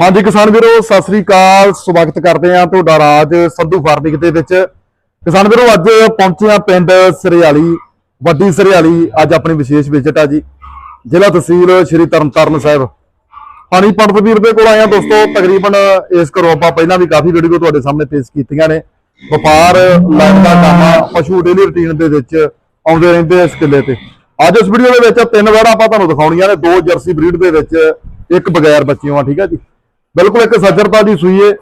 ਹਾਂਜੀ ਕਿਸਾਨ ਵੀਰੋ, ਸਤਿ ਸ੍ਰੀ ਅਕਾਲ। ਸਵਾਗਤ ਕਰਦੇ ਆ ਤੁਹਾਡਾ ਰਾਜ ਸੰਧੂ ਫਾਰਮਿੰਗ ਦੇ ਵਿੱਚ। ਕਿਸਾਨ ਵੀਰੋ, ਅੱਜ ਪਹੁੰਚੇ ਆ ਪਿੰਡ ਸਰਿਆਲੀ, ਵੱਡੀ ਸਰਿਆਲੀ, ਅੱਜ ਆਪਣੀ ਵਿਸ਼ੇਸ਼ ਵਿਜ਼ਿਟ ਆ ਜੀ। ਜ਼ਿਲ੍ਹਾ ਤਹਿਸੀਲ ਸ਼੍ਰੀ ਤਰਨਤਾਰਨ ਸਾਹਿਬ। ਪਾਣੀ ਪੰਡਤ ਵੀਰ ਦੇ ਕੋਲ ਆਇਆ ਦੋਸਤੋ, ਤਕਰੀਬਨ ਇਸ ਘਰੋਂ ਆਪਾਂ ਪਹਿਲਾਂ ਵੀ ਕਾਫੀ ਵੀਡੀਓ ਤੁਹਾਡੇ ਸਾਹਮਣੇ ਪੇਸ਼ ਕੀਤੀਆਂ ਨੇ। ਵਪਾਰ, ਲਾਈਨ ਦਾ ਕੰਮ ਪਸ਼ੂ ਡੇਲੀ ਰੁਟੀਨ ਦੇ ਵਿੱਚ ਆਉਂਦੇ ਰਹਿੰਦੇ ਆ ਇਸ ਕਿੱਲੇ ਤੇ। ਅੱਜ ਇਸ ਵੀਡੀਓ ਦੇ ਵਿੱਚ ਤਿੰਨ ਵੜਾ ਆਪਾਂ ਤੁਹਾਨੂੰ ਦਿਖਾਉਣੀਆਂ ਨੇ, ਦੋ ਜਰਸੀ ਬਰੀਡ ਦੇ ਵਿੱਚ, ਇੱਕ ਬਗੈਰ ਬੱਚਿਆਂ ਆ ਠੀਕ ਆ ਜੀ। ਬਿਲਕੁਲ ਇੱਕ ਸੱਜਰਤਾ ਦੀ ਸੂਈ ਏ।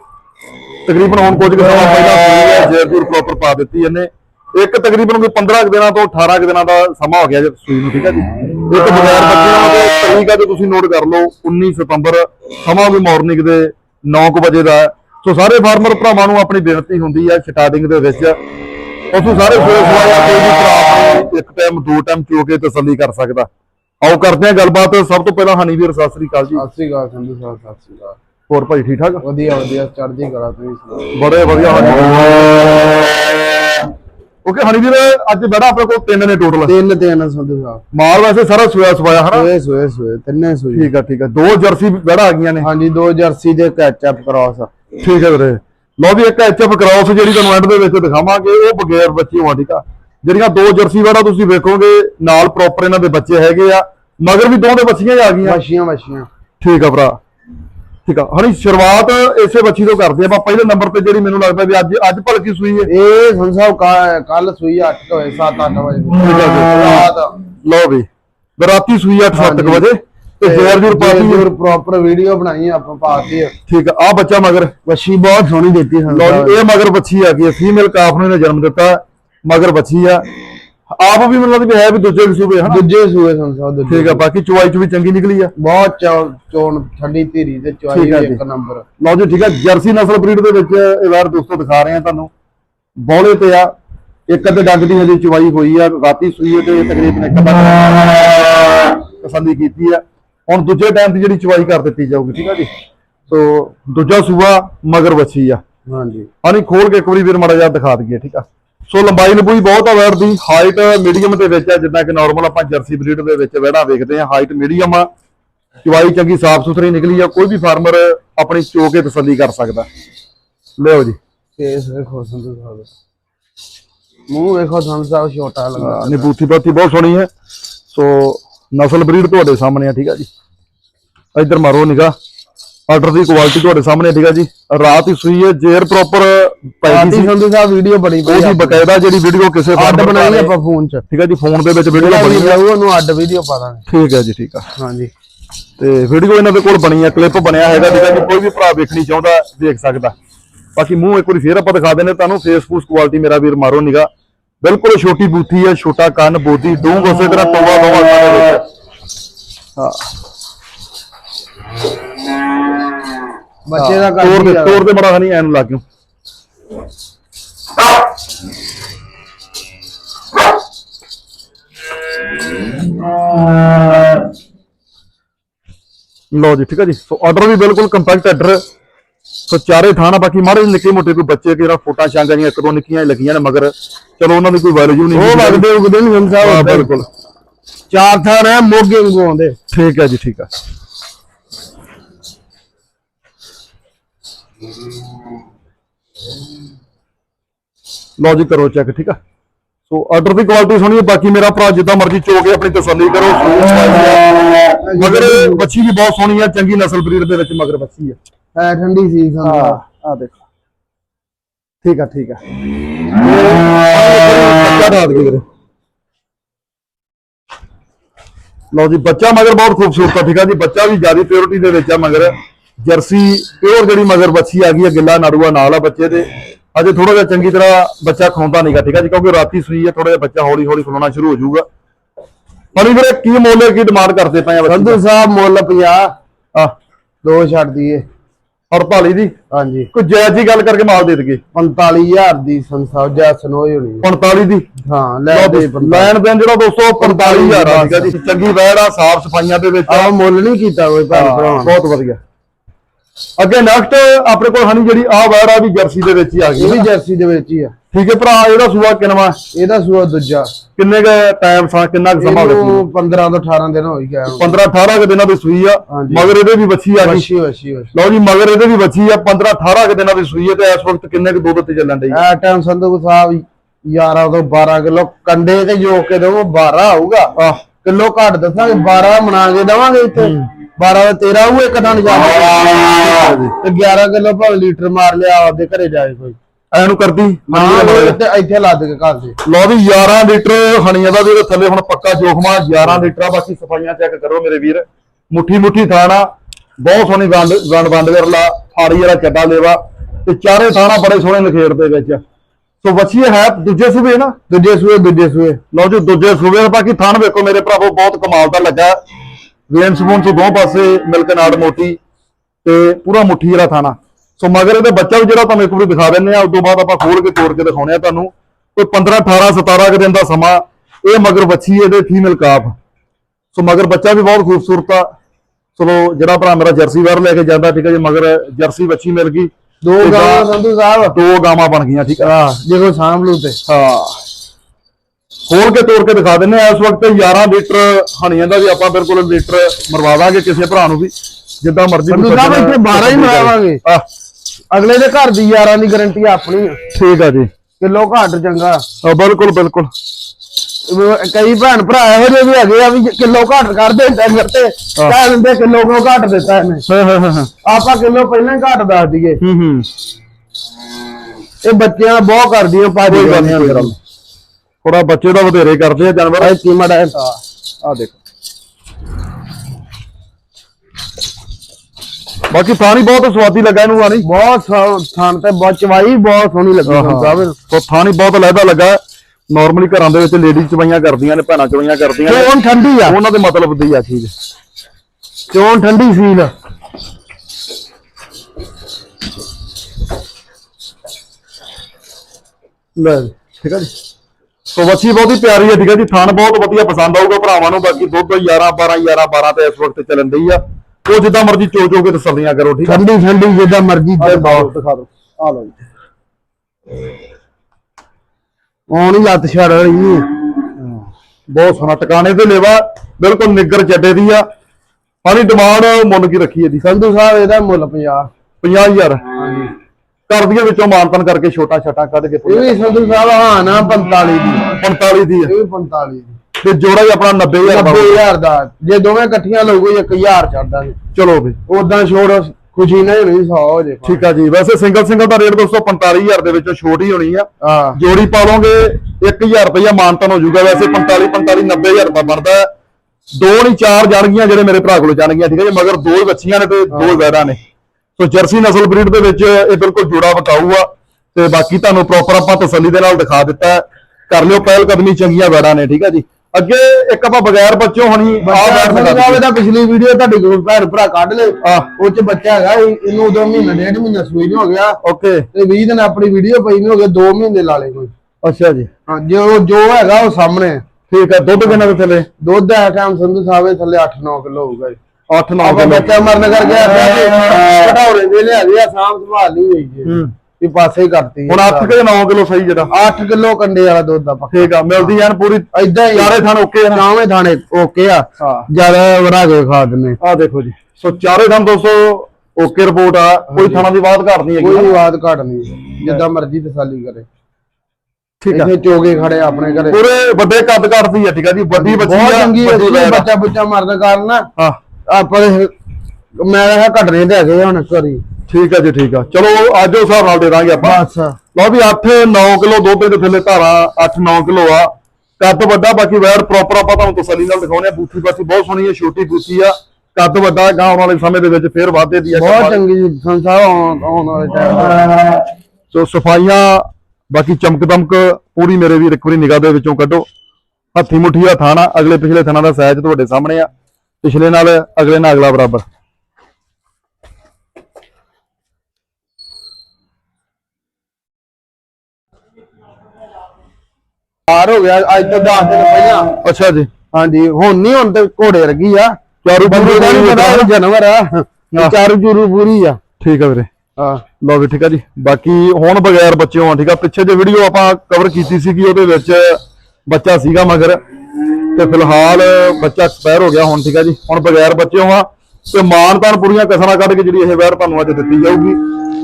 ਤਕਰੀਬਨ ਹੁਣ ਕੁਝ ਕੁ ਸਮਾਂ ਪਹਿਲਾਂ ਸੂਈ ਹੈ। ਜੈਪੁਰ ਪ੍ਰੋਪਰ ਪਾ ਦਿੱਤੀ ਇਹਨੇ। ਇੱਕ ਤਕਰੀਬਨ ਕੋਈ 15 ਕੁ ਦਿਨਾਂ ਤੋਂ 18 ਕੁ ਦਿਨਾਂ ਦਾ ਸਮਾਂ ਹੋ ਗਿਆ ਜੇ ਸੂਈ ਨੂੰ ਠੀਕ ਹੈ ਜੀ। ਇੱਕ ਬਗੈਰ ਬੱਚਿਆਂ ਦੇ ਤਰੀਕ ਆ ਜੋ ਤੁਸੀਂ ਨੋਟ ਕਰ ਲਓ 19 ਸਤੰਬਰ ਸਮਾਂ ਵੀ ਮਾਰਨਿੰਗ ਦੇ 9 ਕੁ ਵਜੇ ਦਾ। ਸੋ ਸਾਰੇ ਫਾਰਮਰ ਭਰਾਵਾਂ ਨੂੰ ਆਪਣੀ ਬੇਨਤੀ ਹੁੰਦੀ ਹੈ ਸਟਾਰਟਿੰਗ ਦੇ ਵਿੱਚ। ਉਸਨੂੰ ਸਾਰੇ ਸੋਚ ਸਵਾਇਆ ਕੋਈ ਵੀ ਆਪਣੀ ਇੱਕ ਟਾਈਮ ਦੋ ਟਾਈਮ ਚੋ ਕੇ ਤਸੱਲੀ ਕਰ ਸਕਦਾ। ਆਓ ਕਰਦੇ ਹਾਂ ਗੱਲਬਾਤ। ਸਭ ਤੋਂ ਪਹਿਲਾਂ ਹਨੀ ਵੀਰ ਸਤਿ ਸ੍ਰੀ ਅਕਾਲ ਜੀ। ਸਤਿ ਸ੍ਰੀ ਅਕਾਲ ਸੰਧੂ ਸਾਹਿਬ ਸਤਿ ਸ੍ਰੀ ਅਕਾਲ। ਹੋਰ ਭਾਈ ਠੀਕ ਠਾਕ? ਵਧੀਆ ਵਧੀਆ ਚੜ੍ਹਦੀ ਕਲਾ ਤੁਸੀਂ ਸੁਣਾਓ। ਬੜੇ ਵਧੀਆ ਓਕੇ ਹਨੀ ਵੀਰ ਅੱਜ ਬੜਾ ਆਪਣੇ ਕੋਲ ਤਿੰਨ ਨੇ ਟੋਟਲ ਤਿੰਨ ਤਿੰਨ ਸੰਧੂ ਸਾਹਿਬ ਮਾਲ ਵੈਸੇ ਸਾਰਾ ਸੋਇਆ ਸਵਾਇਆ ਹਨਾ? ਸੋਏ ਸੋਏ ਸੋਏ ਤਿੰਨੇ ਸੋਏ। ਠੀਕ ਆ ਠੀਕ ਆ। ਦੋ ਜਰਸੀ ਬੜਾ ਆ ਗਈਆਂ ਨੇ। ਹਾਂਜੀ ਦੋ ਜਰਸੀ ਦੇ ਕੈਚਅਪ ਕ੍ਰਾਸ ਠੀਕ ਹੈ ਵੀਰੇ। ਲਓ ਵੀ ਇੱਕ ਐਚਐਫ ਕਰਾਉਸ ਜਿਹੜੀ ਤੁਹਾਨੂੰ ਐਂਡ ਦੇ ਵਿੱਚ ਦਿਖਾਵਾਂਗੇ ਉਹ ਬਗੈਰ ਬੱਚੇ ਹੋਣ ਠੀਕ ਆ? ਜਿਹੜੀਆਂ ਦੋ ਜਰਸੀ ਵੜਾ ਤੁਸੀਂ ਵੇਖੋਗੇ ਨਾਲ ਪ੍ਰੋਪਰ ਇਹਨਾਂ ਦੇ ਬੱਚੇ ਹੈਗੇ ਆ। ਮਗਰ ਵੀ ਦੋ ਦੇ ਬੱਚੀਆਂ ਹੀ ਆ ਗਈਆਂ। ਮੱਛੀਆਂ ਮੱਛੀਆਂ। ਠੀਕ ਆ ਭਰਾ। ਠੀਕ ਆ। ਹਣੀ ਸ਼ੁਰੂਆਤ ਇਸੇ ਬੱਚੀ ਤੋਂ ਕਰਦੇ ਆਪਾਂ ਪਹਿਲੇ ਨੰਬਰ ਤੇ ਜਿਹੜੀ ਮੈਨੂੰ ਲੱਗਦਾ ਵੀ ਅੱਜ ਅੱਜ ਭਲਕੀ ਸੂਈ ਹੈ। ਇਹ ਸੰਧੂ ਸਾਹਿਬ ਕੱਲ ਸੂਈ 8 ਹੋਏ 7-8 ਵਜੇ। ਠੀਕ ਆ ਜੀ। ਰਾਤ ਲਓ ਵੀ ਵੀ ਰਾਤੀ ਸੂਈ 8-7 ਵਜੇ। ਤੇ ਜੁਰ ਪਾਤੀ ਜੂਰ ਪ੍ਰੋਪਰ ਵੀਡੀਓ ਬਣਾਈ ਆਪਾਂ ਪਾਤੀ ਆ। ਠੀਕ ਆ। ਆ ਬੱਚਾ ਮਗਰ। ਮੱਛੀ ਬਹੁਤ ਸੋਹਣੀ ਦਿੱਤੀ ਸੰਧੂ ਲਓ ਇਹ ਮਗਰ ਬੱਚੀ ਆ ਗਈ। ਫੀਮੇਲ ਕਾਫ ਨੂੰ ਜਨਮ ਦਿੱਤਾ। ਮਗਰ ਬੱਚੀ ਆ। ਆਪ ਵੀ ਲੱਗਦਾ ਵੀ ਹੈ ਵੀ ਦੂਜੇ ਸੂਬੇ ਹਨਾ? ਦੂਜੇ ਸੂਏ ਸਾਹਿਬ ਦੂਜੇ ਠੀਕ ਆ ਬਾਕੀ ਚੁਆਈ ਚ ਵੀ ਚੰਗੀ ਨਿਕਲੀ ਆ। ਬਹੁਤ ਚੌ- ਚੋਣ ਠੰਡੀ ਧੀਰੀ ਤੇ ਚੁਆਈ ਠੀਕ ਆ ਵੀ ਜੀ। ਇੱਕ ਨੰਬਰ। ਲਓ ਜੀ ਠੀਕ ਆ ਜਰਸੀ ਨਸਲ ਬਰੀਡ ਦੇ ਵਿੱਚ ਇਹ ਵਾਰ ਦੋਸਤੋ ਦਿਖਾ ਰਹੇ ਆ ਤੁਹਾਨੂੰ। ਬੌਲੇ ਤੇ ਆ ਇੱਕ ਅੱਧੇ ਡੰਗ ਦੀ ਹਜੇ ਚੁਆਈ ਹੋਈ ਆ ਰਾਤੀ ਸੂਈ ਤੇ ਤਕਰੀਬਨ ਇੱਕ ਅੱਧਾ ਤਸੱਲੀ ਕੀਤੀ ਆ। ਹੁਣ ਦੂਜੇ ਟਾਈਮ ਤੇ ਜਿਹੜੀ ਚੁਆਈ ਕਰ ਦਿੱਤੀ ਜਾਊਗੀ ਠੀਕ ਆ ਜੀ। ਸੋ ਦੂਜਾ ਸੂਆ ਮਗਰ ਬੱਚੀ ਆ। ਹਾਂਜੀ। ਹਾਨੀ ਖੋਲ ਕੇ ਇੱਕ ਵਾਰੀ ਵੀਰ ਮਾੜਾ ਜਿਹਾ ਦਿਖਾ ਦਈਏ ਠੀਕ ਆ। ਸੋ ਲੰਬਾਈ ਲੰਬੂਈ ਬਹੁਤ ਆ ਵੈੜ ਦੀ। ਹਾਈਟ ਮੀਡੀਅਮ ਦੇ ਵਿੱਚ ਆ ਜਿੱਦਾਂ ਕਿ ਨਾਰਮਲ ਆਪਾਂ ਜਰਸੀ ਬਰੀਡ ਦੇ ਵਿੱਚ ਵੈੜਾਂ ਵੇਖਦੇ ਆ ਹਾਈਟ ਮੀਡੀਅਮ ਆ। ਚਵਾਈ ਚੰਗੀ ਸਾਫ਼ ਸੁਥਰੀ ਨਿਕਲੀ ਆ ਕੋਈ ਵੀ ਫਾਰਮਰ ਆਪਣੀ ਚੋ ਕੇ ਤਸੱਲੀ ਕਰ ਸਕਦਾ। ਲਿਓ ਜੀ। ਫੇਸ ਵੇਖੋ ਸੰਧੂ ਸਾਹਿਬ। ਮੂੰਹ ਵੇਖੋ ਸੰਧੂ ਸਾਹਿਬ ਛੋਟਾ ਲੱਗਾ। ਨਿਬੂਤੀ ਬਾਤੀ ਬਹੁਤ ਸੋਹਣੀ ਹੈ। ਸੋ ਨਸਲ ਬਰੀਡ ਤੁਹਾਡੇ ਸਾਹਮਣੇ ਆ ਠੀਕ ਆ ਜੀ। ਇੱਧਰ ਮਾਰੋ ਨਿਗਾ ਆਰਡਰ ਦੀ ਕੁਆਲਿਟੀ ਤੁਹਾਡੇ ਸਾਹਮਣੇ ਆ, ਠੀਕ ਆ ਜੀ। ਰਾਤ ਹੀ ਸੂਈ ਹੈ ਜੇਰ ਪ੍ਰੋਪਰ ਪੈ ਗਈ ਆਦੀ ਸੀ ਸੰਧੂ ਸਾਹਿਬ ਵੀਡੀਓ ਬਣੀ ਉਹ ਸੀ ਬਕਾਇਦਾ ਜਿਹੜੀ ਵੀਡੀਓ ਕਿਸੇ ਅੱਡ farmer ਬਣਾਈ ਆਪਾਂ ਫੋਨ 'ਚ। ਠੀਕ ਆ ਜੀ ਫੋਨ ਦੇ ਵਿੱਚ ਵੀਡੀਓ ਬਣੀ ਆ। ਜਾਊ ਉਹਨੂੰ ਅੱਡ ਵੀਡੀਓ ਪਾ ਦਾਂਗੇ। ਠੀਕ ਹੈ ਜੀ ਠੀਕ ਆ। ਹਾਂਜੀ। ਤੇ ਵੀਡੀਓ ਇਹਨਾਂ ਦੇ ਕੋਲ ਬਣੀ ਆ ਕਲਿੱਪ ਬਣਿਆ ਹੈਗਾ ਠੀਕ ਹੈ ਜੀ। ਕੋਈ ਵੀ ਭਰਾ ਵੇਖਣੀ ਚਾਹੁੰਦਾ ਦੇਖ ਸਕਦਾ। ਬਾਕੀ ਮੂੰਹ ਇੱਕ ਵਾਰੀ ਫੇਰ ਆਪਾਂ ਦਿਖਾ ਦਿੰਦੇ ਤੁਹਾਨੂੰ ਫੇਸਬੁੱਕ ਕੁਆਲਿਟੀ ਮੇਰਾ ਵੀਰ ਮਾਰੋ ਨਿਗਾ ਬਿਲਕੁਲ ਛੋਟੀ ਬੂਥੀ ਹੈ ਛੋਟਾ ਕੰਨ ਬੋਦੀ ਡੂੰਗ ਉਸੇ ਤਰ੍ਹਾਂ ਟੋਵਾ ਵਿੱਚ। ਹਾਂ। ਬੱਚੇ ਦਾ ਤੋਰ ਕਰ ਦੇ ਤੋਰ ਦੇ ਬੜਾ ਨਹੀਂ ਐਨ ਲੱਗ ਗਿਓ। ਲੋ ਜੀ ਠੀਕ ਹੈ ਜੀ। ਸੋ ਆਰਡਰ ਵੀ ਬਿਲਕੁਲ ਕੰਪੈਕਟ ਆਰਡਰ ਸੋ ਚਾਰੇ ਥਾਣਾ ਬਾਕੀ ਮਾੜੇ ਨਿੱਕੇ ਮੋਟੇ ਕੋਈ ਬੱਚੇ ਕਿਹੜਾ ਫੋਟਾ ਛਾਂਗਾ ਜੀਆਂ ਇੱਕ ਦੋ ਨਿੱਕੀਆਂ ਲੱਗੀਆਂ ਨੇ ਮਗਰ ਚਲੋ ਉਹਨਾਂ ਦੀ ਕੋਈ ਵੈਲਿਊ ਨਹੀਂ ਉਹ ਲੱਗਦੇ ਉਗਦੇ ਨਹੀਂ ਸਾਹਿਬ। ਬਿਲਕੁਲ। ਚਾਰ ਥਾਂ ਰਹਿ ਮੋਗੇ ਵਾਂਗੂ ਆਉਂਦੇ। ਠੀਕ ਹੈ ਜੀ ਠੀਕ ਹੈ। ਲਓ ਜੀ ਕਰੋ ਚੈੱਕ ਠੀਕ ਆ? ਸੋ ਆਰਡਰ ਦੀ ਕੁਆਲਿਟੀ ਸੋਹਣੀ ਹੈ ਬਾਕੀ ਮੇਰਾ ਭਰਾ ਜਿੱਦਾਂ ਮਰਜ਼ੀ ਚੋ ਕੇ ਆਪਣੀ ਤਸੱਲੀ ਕਰੋ। ਮਗਰ ਬੱਚੀ ਵੀ ਬਹੁਤ ਸੋਹਣੀ ਆ ਚੰਗੀ ਨਸਲ ਬਰੀਡ ਦੇ ਵਿੱਚ ਮਗਰ ਬੱਚੀ ਆ। ਹੈ ਠੰਡੀ ਸੀ ਹਾਂ ਸਾਹਿਬ ਆ ਦੇਖੋ। ਠੀਕ ਆ ਠੀਕ ਆ। ਲਓ ਜੀ ਬੱਚਾ ਮਗਰ ਬਹੁਤ ਖੂਬਸੂਰਤ ਆ ਠੀਕ ਆ ਜੀ। ਬੱਚਾ ਵੀ ਜ਼ਿਆਦਾ ਪਿਓਰਿਟੀ ਦੇ ਵਿੱਚ ਆ ਮਗਰ। ਜਰਸੀ ਪਿਓਰ ਜਿਹੜੀ ਮਗਰ ਬੱਚੀ ਆ ਗਈ ਆ ਗਿੱਲਾ ਨੜੂਆ ਨਾਲ ਆ ਬੱਚੇ ਦੇ। ਅਜੇ ਥੋੜਾ ਜਿਹਾ ਚੰਗੀ ਤਰ੍ਹਾਂ ਬੱਚਾ ਖਾਉਂਦਾ ਨਹੀਂਗਾ ਠੀਕ ਆ ਜੀ? ਕਿਉਂਕਿ ਰਾਤੀ ਸੂਈ ਆ ਥੋੜਾ ਜਿਹਾ ਬੱਚਾ ਹੌਲੀ ਹੌਲੀ ਖਲੋਣਾ ਸ਼ੁਰੂ ਹੋ ਜਾਊਗਾ। ਪਰ ਵੀਰੇ ਕੀ ਮੁੱਲ ਕੀ ਡਿਮਾਂਡ ਕਰਦੇ ਪਏ ਆ ਬੱਚੇ? ਸੰਧੂ ਸਾਹਿਬ ਮੁੱਲ 50 ਆ ਦੋ ਛੱਡ ਦਈਏ। ਔਰ ਭਾਲੀ ਦੀ? ਹਾਂਜੀ। ਕੋਈ ਜਾਇਜ਼ ਜੀ ਗੱਲ ਕਰਕੇ ਮਾਲ ਦੇ ਦਈਏ? 45000 ਦੀ ਸੰਧੂ ਸਾਹਿਬ ਜੈਸਨ ਹੋਈ ਹੋਣੀ ਹੈ। 45 ਦੀ? ਹਾਂ ਲੈ ਦੇ ਲੈਣ ਦੇਣ ਜਿਹੜਾ ਦੋਸਤੋ 45000 ਆ ਠੀਕ ਆ ਜੀ? ਚੰਗੀ ਵੈੜ ਆ ਸਾਫ਼ ਸਫਾਈਆਂ ਦੇ ਵਿੱਚ ਆ। ਮੁੱਲ ਨਹੀਂ ਕੀਤਾ ਕੋਈ ਹਾਂ, ਭਰਾਵਾਂ ਨੇ। ਬਹੁਤ ਵਧੀਆ। ਅੱਗੇ ਨੈਕਸਟ ਆਪਣੇ ਕੋਲ ਹਨੀ ਜਿਹੜੀ ਆਹ ਵੈੜ ਆ ਵੀ ਜਰਸੀ ਦੇ ਵਿੱਚ ਹੀ ਆ ਇਹ ਵੀ ਗਈ ਜਰਸੀ ਦੇ ਵਿੱਚ ਹੀ ਆ। ਠੀਕ ਹੈ ਭਰਾ ਇਹਦਾ ਸੂਆ ਕਿੰਨਵਾ ਇਹਦਾ ਸੂਆ ਦੂਜਾ। ਕਿੰਨੇ ਕ ਟਾਈਮ ਸਾ ਕਿੰਨਾ ਕੁ ਸਮਾਂ ਹੋ ਗਿਆ ਇਹਨੂੰ 15 ਤੋਂ 18 ਦਿਨ ਹੋ ਹੀ ਗਿਆ। 15 18 ਕੁ ਦਿਨਾਂ ਦੀ ਸੂਈ ਆ। ਮਗਰ ਇਹਦੇ ਵੀ ਬੱਚੀ ਆ ਗਈ। ਵਸ਼ੀ ਵਸ਼ੀ ਲਓ ਜੀ ਮਗਰ ਇਹਦੇ ਵੀ ਬੱਚੀ ਆ। 15 18 ਕੁ ਦਿਨਾਂ ਦੀ ਸੂਈ ਹੈ ਤੇ ਇਸ ਵਕਤ ਕਿੰਨੇ ਕੁ ਦੁੱਧ ਤੇ ਚੱਲਣ ਡਈ? ਆ ਟਾਈਮ ਸੰਧੂ ਸਾਹਿਬ 11 ਤੋਂ 12 ਕਿਲੋ ਕੰਡੇ ਤੇ ਜੋ ਕੇ ਦੇਵੋ 12 ਆਊਗਾ। ਕਿਲੋ ਘੱਟ ਦੱਸਾਂਗੇ 12 ਬਣਾ ਕੇ ਦਵਾਂਗੇ ਇੱਥੇ। 12 ਦਾ 13 ਉਹ ਇੱਕ ਤਾਂ ਜਾ ਤੇ 11 ਕਿਲੋ ਭਾਵੇਂ ਲੀਟਰ ਮਾਰ ਲਿਆ ਆਪਦੇ ਘਰੇ ਜਾਏ ਕੋਈ। ਐਨੂੰ ਕਰਦੀ ਹਾਂ ਤੇ ਇੱਥੇ ਲੱਦ ਕੇ ਘਰ ਦੇ। ਲਓ ਵੀ 11 ਲੀਟਰ ਹਣੀਆਂ ਦਾ ਇਹਦੇ ਥੱਲੇ ਹੁਣ ਪੱਕਾ ਜੋਖਮਾ 11 ਲੀਟਰ ਬਾਕੀ ਸਫਾਈਆਂ ਚੈੱਕ ਕਰੋ ਮੇਰੇ ਵੀਰ। ਮੁੱਠੀ ਮੁੱਠੀ ਥਾਣਾ ਬਹੁਤ ਸੋਹਣੀ ਗੰਡ ਗੰਡ ਬੰਦ ਕਰ ਲਾ ਫਾੜੀ ਵਾਲਾ ਚੱਡਾ ਲੇਵਾ। ਤੇ ਚਾਰੇ ਥਾਣਾ ਬੜੇ ਸੋਹਣੇ ਨਖੇੜ ਦੇ ਵਿੱਚ। ਸੋ ਬੱਚੀ ਹੈ ਦੂਜੇ ਸੂਬੇ ਨਾ? ਦੂਜੇ ਸੂਏ ਦੂਜੇ ਸੂਏ ਲਓ ਜੀ ਦੂਜੇ ਸੂਬੇ ਬਾਕੀ ਥਾਣ ਵੇਖੋ ਮੇਰੇ ਭਰਾਵੋ ਬਹੁਤ ਕਮਾਲ ਦਾ ਲੱਗਾ। ਵੇਨ ਸਪੂਨ ਤੋਂ ਦੋ ਪਾਸੇ ਮਿਲਕ ਨਾੜ ਮੋਟੀ ਤੇ ਪੂਰਾ ਮੁੱਠੀ ਵਾਲਾ ਥਾਣਾ। ਸੋ ਮਗਰ ਇਹਦੇ ਬੱਚਾ ਵੀ ਜਿਹੜਾ ਤੁਹਾਨੂੰ ਇੱਕ ਵਾਰੀ ਦਿਖਾ ਦਿੰਨੇ ਆ ਉਸ ਤੋਂ ਬਾਅਦ ਆਪਾਂ ਖੋਲ ਕੇ ਤੋੜ ਕੇ ਦਿਖਾਉਣੇ ਆ ਤੁਹਾਨੂੰ। ਕੋਈ 15 18 17 ਕੁ ਦਿਨ ਦਾ ਸਮਾਂ ਇਹ ਮਗਰ ਬੱਚੀ ਇਹਦੇ ਫੀਮੇਲ ਕਾਫ ਸੋ ਮਗਰ ਬੱਚਾ ਵੀ ਬਹੁਤ ਖੂਬਸੂਰਤ ਆ। ਚਲੋ ਜਿਹੜਾ ਭਰਾ ਮੇਰਾ ਜਰਸੀ ਵਾਰ ਲੈ ਕੇ ਜਾਂਦਾ ਠੀਕ ਹੈ ਜੀ ਮਗਰ ਜਰਸੀ ਬੱਚੀ ਮਿਲ ਗਈ। ਦੋ ਗਾਵਾਂ ਸੰਧੂ ਸਾਹਿਬ। ਦੋ ਗਾਵਾਂ ਬਣ ਗਈਆਂ ਠੀਕ ਆ ਜੇ ਕੋਈ ਸਾਂਭ ਲੂ ਤੇ। ਹਾਂ। ਖੋਲ ਕੇ ਤੋੜ ਕੇ ਦਿਖਾ ਦਿੰਨੇ ਆ ਇਸ ਵਕਤ 11 ਲੀਟਰ ਹਣੀਆਂ ਦਾ ਵੀ ਆਪਾਂ ਬਿਲਕੁਲ ਲੀਟਰ ਮਰਵਾ ਦਾਂਗੇ ਕਿਸੇ ਭਰਾ ਨੂੰ ਵੀ ਜਿੱਦਾਂ ਮਰਜ਼ੀ ਸੰਧੂ ਸਾਹਿਬ ਇੱਥੇ 12 ਹੀ ਮਰਾਵਾਂਗੇ। ਅਗਲੇ ਦੇ ਘਰ ਦੀ ਯਾਰਾਂ ਦੀ ਗਾਰੰਟੀ ਆਪਣੀ ਆ। ਠੀਕ ਆ ਜੀ। ਕਿਲੋ ਘੱਟ ਚੰਗਾ। ਬਿਲਕੁਲ ਬਿਲਕੁਲ। ਕਈ ਭੈਣ ਭਰਾ ਇਹੋ ਜਿਹੇ ਵੀ ਹੈਗੇ ਆ ਵੀ ਕਿਲੋ ਘੱਟ ਕਰਦੇ ਡੰਗਰ ਤੇ ਕਹਿ ਦਿੰਦੇ ਕਿਲੋ ਕਿਉਂ ਘੱਟ ਦਿੱਤਾ ਇਹਨੇ। ਆਪਾਂ ਕਿਲੋ ਪਹਿਲਾਂ ਹੀ ਘੱਟ ਦੱਸ ਦਈਏ। ਹੂੰ ਹੂੰ। ਇਹ ਬੱਚਿਆਂ ਬਹੁਤ ਕਰਦੀਆਂ ਪਾਜੀ ਕੋਈ ਥੋੜਾ ਬੱਚੇ ਦਾ ਵਧੇਰੇ ਕਰਦੇ ਆ ਜਾਨਵਰ। ਇਹ ਕੀਮਤ ਹੈ? ਆ ਦੇਖੋ। ਬਾਕੀ ਥਾਣੀ ਬਹੁਤ ਸਵਾਦੀ ਲੱਗਾ ਇਹਨੂੰ ਆਣੀ। ਬਹੁਤ ਸੋ- ਥਾਨ ਤੇ ਬਹੁਤ ਚਵਾਈ ਬਹੁਤ ਸੋਹਣੀ ਲੱਗੀ ਸੰਧੂ ਸਾਹਿਬ। ਸੋ ਥਾਣੀ ਬਹੁਤ ਲਹਿਦਾ ਲੱਗਾ ਨਾਰਮਲੀ ਘਰਾਂ ਦੇ ਵਿੱਚ ਲੇਡੀ ਚਵਾਈਆਂ ਕਰਦੀਆਂ ਨੇ ਭੈਣਾਂ ਚਵਾਈਆਂ ਕਰਦੀਆਂ ਨੇ। ਚੋਣ ਠੰਡੀ ਆ। ਉਹਨਾਂ ਦੇ ਮਤਲਬ ਦੀ ਆ ਚੀਜ਼। ਚੋਣ ਠੰਡੀ ਸੀਲ ਲੈ ਜੀ, ਠੀਕ ਆ ਜੀ। ਸੋ ਵੱਛੀ ਬਹੁਤੀ ਪਿਆਰੀ ਹੈ ਠੀਕ ਆ ਜੀ। ਥਣ ਬਹੁਤ ਵਧੀਆ ਪਸੰਦ ਆਊਗਾ ਭਰਾਵਾਂ ਨੂੰ ਬਾਕੀ ਦੁੱਧ 11 12 11 12 ਤੇ ਇਸ ਵਕਤ ਚੱਲਣ ਡਈ ਆ। ਉਹ ਜਿੱਦਾਂ ਮਰਜ਼ੀ ਚੋ ਚੋ ਕੇ ਤਸੱਲੀਆਂ ਕਰੋ ਠੀਕ ਆ ਠੰਡੀ ਠੰਡੀ ਜਿੱਦਾਂ ਮਰਜ਼ੀ ਤੇ ਦਿਖਾ ਦਿਓ, ਦਿਖਾ ਦਿਓ। ਆ ਲਓ ਜੀ। ਨਹੀਂ ਲੱਤ ਛੜ ਰਹੀ ਬਹੁਤ ਸੋਹਣਾ ਟਿਕਾਣੇ ਤੇ ਲੇਵਾ ਬਿਲਕੁਲ ਨਿੱਗਰ ਚੱਡੇ ਦੀ ਆ। ਸਾਡੀ ਡਿਮਾਂਡ ਮੁੱਲ ਕੀ ਰੱਖੀ ਇਹਦੀ ਸੰਧੂ ਸਾਹਿਬ ਇਹਦਾ ਮੁੱਲ 50 50000 ਹਾਂਜੀ। ਕਰ ਦਈਏ ਵਿੱਚੋਂ ਮਾਨਤਨ ਕਰਕੇ ਛੋਟਾ ਛਟਾ ਕੱਢ ਕੇ ਇਹ ਵੀ ਸੰਧੂ ਸਾਹਿਬ ਹਾਂ ਨਾ 45 ਦੀ। 45 ਦੀ ਇਹ ਵੀ 45 ਦੀ। ਤੇ ਜੋੜਾ ਹੀ ਆਪਣਾ 90000 ਦਾ। 90000 ਦਾ। ਜੇ ਦੋਵੇਂ ਇਕੱਠੀਆਂ ਲਊਗੇ 1000 ਛੱਡ ਦਾਂਗੇ ਚਲੋ ਵੀ। ਉਦਾਂ ਛੋੜ ਖੁਸ਼ੀ ਨਾਲ ਹੀ ਹੋਣੀ 100 ਹੋ ਜੇ। ਠੀਕ ਆ ਜੀ। ਵੈਸੇ ਸਿੰਗਲ ਸਿੰਗਲ ਦਾ ਰੇਟ ਦੋਸਤੋ 45000 ਦੇ ਵਿੱਚੋਂ ਛੋਟ ਹੀ ਹੋਣੀ ਆ। ਹਾਂ। ਜੋੜੀ ਪਾ ਲਓਗੇ 1000 ਰੁਪਇਆ ਮਾਨਤਨ ਹੋ ਜਾਊਗਾ। ਵੈਸੇ 45 45 90000 ਰੁਪਇਆ ਬਣਦਾ। ਹੈ। ਦੋ ਨਹੀਂ ਚਾਰ ਜਾਣਗੀਆਂ ਜਿਹੜੇ ਮੇਰੇ ਭਰਾ ਕੋਲ ਜਾਣਗੀਆਂ ਠੀਕ ਹੈ ਜੀ? ਮਗਰ ਦੋ ਹੀ ਬੱਚੀਆਂ ਨੇ ਤੇ ਦੋ ਵੈੜਾਂ ਨੇ। ਸੋ ਜਰਸੀ ਨਸਲ ਬਰੀਡ ਦੇ ਵਿੱਚ ਇਹ ਬਿਲਕੁਲ ਜੋੜਾ ਵਿਕਾਊ ਆ ਤੇ ਬਾਕੀ ਤੁਹਾਨੂੰ ਪ੍ਰੋਪਰ ਆਪਾਂ ਤਸੱਲੀ ਦੇ ਨਾਲ ਦਿਖਾ ਦਿੱਤਾ ਹੈ। ਕਰ ਲਿਓ ਪਹਿਲ ਕਦਮੀ ਚੰਗੀਆਂ ਵੈੜਾਂ ਨੇ ਠੀਕ ਹੈ ਜੀ। ਅੱਗੇ ਇੱਕ ਆਪਾਂ ਬਗੈਰ ਬੱਚੋਂ ਹੋਣੀ ਆਹ ਵੈੜ। ਇਹਦਾ ਪਿਛਲੀ ਵੀਡੀਓ ਤੁਹਾਡੇ ਕੋਲ ਭੈਣ ਭਰਾ ਕੱਢ ਲੈ ਉਹ ਚ ਬੱਚਾ ਹੈਗਾ ਇਹ- ਇਹਨੂੰ ਉਦੋਂ ਮਹੀਨਾ ਡੇਢ ਮਹੀਨਾ ਸੂਈ ਨੂੰ ਹੋ ਗਿਆ। ਓਕੇ। ਤੇ 20 ਦਿਨ ਆਪਣੀ ਵੀਡੀਓ ਪਈ ਨੂੰ ਹੋ ਗਏ 2 ਮਹੀਨੇ ਲਾ ਲੇ ਕੋਈ। ਅੱਛਾ ਜੀ। ਹਾਂ ਜੋ ਜੋ ਹੈਗਾ ਉਹ ਸਾਹਮਣੇ। ਹੈ। ਠੀਕ ਹੈ ਦੁੱਧ ਕਿੰਨਾ ਦੇ ਥੱਲੇ? ਦੁੱਧ ਦਾ ਟਾਈਮ ਸੰਧੂ ਸਾਹਿਬ ਦੇ ਥੱਲੇ 8-9 ਕਿਲੋ ਹੋਊਗਾ ਜੀ। 8 9 ਆਪਾਂ ਬੱਚਾ ਮਰਨ ਕਰਕੇ ਆਖਿਆ ਘਟਾਉਰੇ ਦੇ ਲਿਆ ਗਿਆ ਸਾਂਭ ਸੰਭਾਲ ਨਹੀਂ ਹੋਈ ਜੀ ਹੂੰ। ਵੀ ਪਾਸੇ ਹੀ ਕਰਤੀ ਹੁਣ 8 ਕਿ 9 ਕਿਲੋ ਸਹੀ ਜਿਹੜਾ? 8 ਕਿਲੋ ਕੰਡੇ ਵਾਲਾ ਦੁੱਧ ਦਾ ਪੱਕਾ ਠੀਕ ਆ ਮਿਲਦੀ ਐਨ ਪੂਰੀ। ਏਦਾਂ ਹੀ ਚਾਰੇ ਥਣ ਓਕੇ ਆ ਨਾ? ਚਾਵੇਂ ਥਾਣੇ ਓਕੇ ਆ। ਹਾਂ। ਜ਼ਿਆਦਾ ਵਰਾ ਕੇ ਖਾ ਦਿੰਨੇ ਆ ਦੇਖੋ ਜੀ। ਸੋ ਚਾਰੇ ਥਣ ਦੋਸਤੋ ਓਕੇ ਰਿਪੋਰਟ ਆ। ਕੋਈ ਥਾਣਾ ਦੀ ਬਾਤ ਘੱਟ ਨਹੀਂ ਹੈਗੀ ਕੋਈ ਬਾਤ ਘਟ ਨਹੀਂ ਜਿੱਦਾਂ ਮਰਜ਼ੀ ਤਸੱਲੀ ਕਰੇ। ਠੀਕ ਆ। ਇੱਥੇ ਚੋਗੇ ਖੜੇ ਆਪਣੇ ਘਰੇ। ਪੂਰੇ ਵੱਡੇ ਕੱਦ ਘੱਟਦੀ ਆ ਠੀਕ ਆ ਜੀ। ਵੱਡੀ ਬੱਚੀ ਬਹੁਤ ਆ ਚੰਗੀ ਹੈ ਵੱਡੀ ਜੀ, ਵੈੜ ਆ। ਬੱਚਾ ਬੁੱਚਾ ਮਰਨ ਕਾਰਨ ਨਾ। ਹਾਂ। ਆਪਾਂ ਦੇ ਮੈਂ ਕਿਹਾ ਘਟਨੇ ਤੇ ਹੈਗੇ ਆ ਹੁਣ ਘਰੀ ਠੀਕ ਆ ਜੀ ਠੀਕ ਆ। ਚਲੋ ਅੱਜ ਉਸ ਹਿਸਾਬ ਨਾਲ ਦੇ ਦਾਂਗੇ ਆਪਾਂ। ਬਸ। ਲਓ ਵੀ 8 9 ਕਿਲੋ ਦੁੱਧ ਦੇ ਥੱਲੇ ਧਾਰਾ 8 9 ਕਿਲੋ ਆ। ਕੱਦ ਵੱਡਾ ਬਾਕੀ ਵੈੜ ਪ੍ਰੋਪਰ ਆਪਾਂ ਤੁਹਾਨੂੰ ਤਸੱਲੀ ਨਾਲ ਦਿਖਾਉਣੇ ਆ। ਬੂਥੀ ਬਾਤੀ ਬਹੁਤ ਸੋਹਣੀ ਹੈ ਛੋਟੀ ਬੂਥੀ ਆ। ਕੱਦ ਵੱਡਾ ਗਾਂ ਆਉਣ ਵਾਲੇ ਸਮੇਂ ਦੇ ਵਿੱਚ ਫੇਰ ਵਾਧੇ ਦੀ ਆ ਬਹੁਤ ਚੰਗੀ ਜੀ ਸੰਸਾਰ ਆਉਣ ਆਉਣ ਵਾਲੇ ਟਾਈਮ ਸੋ ਸਫਾਈਆਂ ਬਾਕੀ ਚਮਕ ਦਮਕ ਪੂਰੀ ਮੇਰੇ ਵੀ ਇੱਕ ਵਾਰੀ ਨਿਗਾਹ ਦੇ ਵਿੱਚੋਂ ਕੱਢੋ। ਹੱਥੀ ਮੁੱਠੀ ਆ ਥਾਣਾ ਅਗਲੇ ਪਿਛਲੇ ਥਾਣਾ ਦਾ ਸਾਈਜ਼ ਤੁਹਾਡੇ ਸਾਹਮਣੇ ਆ। ਪਿਛਲੇ ਨਾਲ ਅਗਲੇ ਨਾਲ ਅਗਲਾ ਬਰਾਬਰ। ਪਾਰ ਹੋ ਗਿਆ ਅੱਜ ਤੋਂ 10 ਦਿਨ ਪਹਿਲਾਂ। ਅੱਛਾ ਜੀ। ਹਾਂਜੀ ਹੁਣ ਨਹੀਂ ਹੁਣ ਤੇ ਘੋੜੇ ਵਰਗੀ ਆ। ਚਾਰੂ ਬੰਦੇ ਦਾ ਨਹੀਂ ਪਤਾ ਜਾਨਵਰ ਆ। ਚਾਰੂ ਚੂਰੂ ਪੂਰੀ ਆ। ਠੀਕ ਆ ਵੀਰੇ। ਹਾਂ। ਲਓ ਵੀ ਠੀਕ ਆ ਜੀ। ਬਾਕੀ ਹੁਣ ਬਗੈਰ ਬੱਚਿਆਂ ਆ ਠੀਕ ਆ। ਪਿੱਛੇ ਜੇ ਵੀਡੀਓ ਆਪਾਂ ਕਵਰ ਕੀਤੀ ਸੀਗੀ ਉਹਦੇ ਵਿੱਚ ਬੱਚਾ ਸੀਗਾ ਮਗਰ। ਤੇ ਫਿਲਹਾਲ ਬੱਚਾ ਐਕਸਪਾਇਰ ਹੋ ਗਿਆ ਹੁਣ, ਠੀਕ ਹੈ ਜੀ। ਹੁਣ ਬਗੈਰ ਬੱਚਿਆਂ ਆ ਤੇ ਮਾਨਤਾਨ ਪੂਰੀਆਂ ਕਸਰਾਂ ਕੱਢ ਕੇ ਜਿਹੜੀ ਇਹ ਵੈਰ ਤੁਹਾਨੂੰ ਅੱਜ ਦਿੱਤੀ ਜਾਊਗੀ।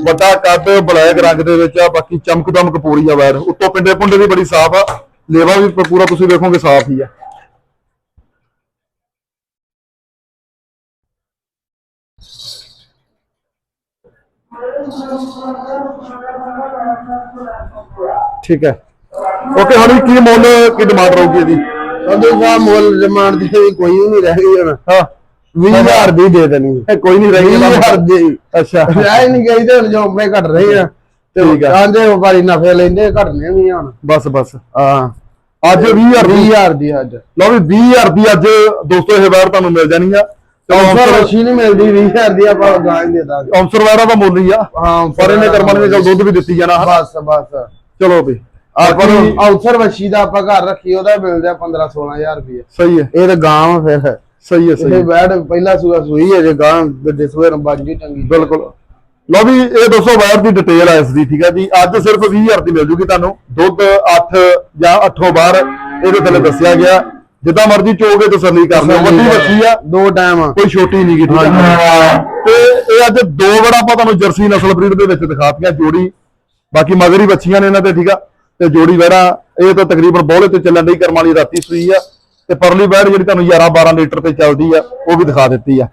ਵੱਡਾ ਕੱਦ ਬਲੈਕ ਰੰਗ ਦੇ ਵਿੱਚ ਆ, ਬਾਕੀ ਚਮਕ ਦਮਕ ਆ ਵੈਰ। ਉੱਤੋਂ ਪਿੰਡੇ ਪੁੰਡੇ ਵੀ ਬੜੀ ਸਾਫ਼ ਆ, ਲੇਵਾ ਵੀ ਪੂਰਾ ਤੁਸੀਂ ਵੇਖੋਗੇ ਸਾਫ਼ ਹੀ ਆ। ਠੀਕ ਹੈ ਓਕੇ, ਹੁਣ ਕੀ ਮੁੱਲ, ਕੀ ਡਿਮਾਂਡ ਰਹੂਗੀ ਇਹਦੀ? ਉਹਦੇ ਦਾ ਮੁੱਲ ਡਿਮਾਂਡ ਦੀ ਵੀ ਕੋਈ ਨਹੀਂ ਰਹਿ ਗਈ ਹੁਣ। ਹਾਂ। 20000 ਦੀ ਦੇ ਦੇਣੀ। ਇਹ ਕੋਈ ਨਹੀਂ ਰਹੀ 20000 ਦੀ। ਅੱਛਾ। ਰਹਿ ਨਹੀਂ ਗਈ ਤੇ ਹੁਣ ਜੋ ਮੈਂ ਘਟ ਰਹੇ ਆ ਤੇ ਠੀਕ ਆ। ਆਂਦੇ ਵਪਾਰੀ ਨਫੇ ਲੈਂਦੇ ਘਟਨੇ ਵੀ ਹੁਣ। ਬਸ ਬਸ। ਹਾਂ। ਅੱਜ 20000 ਦੀ। 20000 ਦੀ ਅੱਜ। ਲਓ ਵੀ 20000 ਦੀ ਅੱਜ ਦੋਸਤੋ ਇਹ ਵਾਰ ਤੁਹਾਨੂੰ ਮਿਲ ਜਾਣੀ ਆ। ਤੇ ਔਂਸਰ ਅੱਛੀ ਨਹੀਂ ਮਿਲਦੀ 20000 ਦੀ ਆਪਾਂ ਗਾਂ ਦੇ ਦਾਂਗੇ। ਔਂਸਰ ਵਾਰਾ ਦਾ ਮੁੱਲ ਹੀ ਆ। ਹਾਂ ਪਰ ਇਹਨੇ ਕਰਮਾਂ ਨੇ ਚਲ ਦੁੱਧ ਵੀ ਦਿੱਤੀ ਜਾਣਾ। ਬਸ ਬਸ। ਚਲੋ ਵੀ। ਬਾਕੀ ਵੱਛੀ ਦਾ ਆਪਾਂ ਘਰ ਰੱਖੀ ਉਹਦਾ ਮਿਲਦਾ 15 16000 ਰੁਪਏ ਸਹੀ ਹੈ। ਇਹ ਤਾਂ ਗਾਂ ਵਾ ਫਿਰ। ਸਹੀ ਹੈ ਸਹੀ ਇਹ ਹੈ। ਬੈਡ ਪਹਿਲਾ ਸੂਆ ਸੂਈ ਹੈ ਜੇ ਗਾਂ ਗੱਡੇ ਸੂਏ ਰੰਬਾਜੀ ਚੰਗੀ। ਬਿਲਕੁਲ। ਲਓ ਵੀ ਇਹ 200 ਵਾਇਰ ਦੀ ਡਿਟੇਲ ਆ ਇਸ ਦੀ ਠੀਕ ਹੈ ਜੀ। ਅੱਜ ਸਿਰਫ 20000 ਦੀ ਮਿਲ ਜੂਗੀ ਤੁਹਾਨੂੰ। ਦੁੱਧ 8 ਜਾਂ 8 ਬਾਹਰ ਇਹਦੇ ਥੱਲੇ ਦੱਸਿਆ ਗਿਆ। ਜਿੱਦਾਂ ਮਰਜ਼ੀ ਚੋਗੇ ਤਸੱਲੀ ਕਰ ਲਿਓ। ਵੱਡੀ ਬੱਚੀ ਆ। ਦੋ ਟਾਈਮ ਕੋਈ ਛੋਟੀ ਨਹੀਂ ਗੀ ਠੀਕ ਹੈ ਤੇ ਇਹ ਅੱਜ ਦੋ ਵਾਰ ਆਪਾਂ ਤੁਹਾਨੂੰ ਜਰਸੀ ਨਸਲ ਬਰੀਡ ਦੇ ਵਿੱਚ ਦਿਖਾਤੀਆਂ ਜੋੜੀ। ਬਾਕੀ ਮਗਰ ਹੀ ਬੱਚੀਆਂ ਨੇ ਇਹਨਾਂ ਤੇ ਠੀਕ ਆ। ਤੇ ਜੋੜੀ ਵੈੜਾ ਇਹ ਤਾਂ ਤਕਰੀਬਨ ਬੋਲੇ ਤੇ ਚੱਲਣ ਦੀ ਕਰਮ ਵਾਲੀ ਰਾਤੀ ਸੂਈ ਆ। ਤੇ ਪਰਲੀ ਵੈੜ ਜਿਹੜੀ ਤੁਹਾਨੂੰ 11 12 ਲੀਟਰ ਤੇ ਚੱਲਦੀ ਆ ਉਹ ਵੀ ਦਿਖਾ ਦਿੱਤੀ ਆ।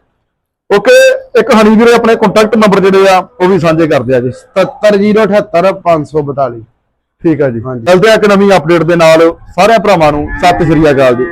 ਓਕੇ ਇੱਕ ਹਨੀ ਵੀਰੇ ਆਪਣੇ ਕੰਟੈਕਟ ਨੰਬਰ ਜਿਹੜੇ ਆ ਉਹ ਵੀ ਸਾਂਝੇ ਕਰਦੇ ਆ ਜੀ। 70078 542 ਠੀਕ ਆ ਜੀ। ਹਾਂਜੀ। ਚਲਦੇ ਆ ਇੱਕ ਨਵੀਂ ਅਪਡੇਟ ਦੇ ਨਾਲ। ਸਾਰਿਆਂ ਭਰਾਵਾਂ ਨੂੰ ਸਤਿ ਸ਼੍ਰੀ ਅਕਾਲ ਜੀ।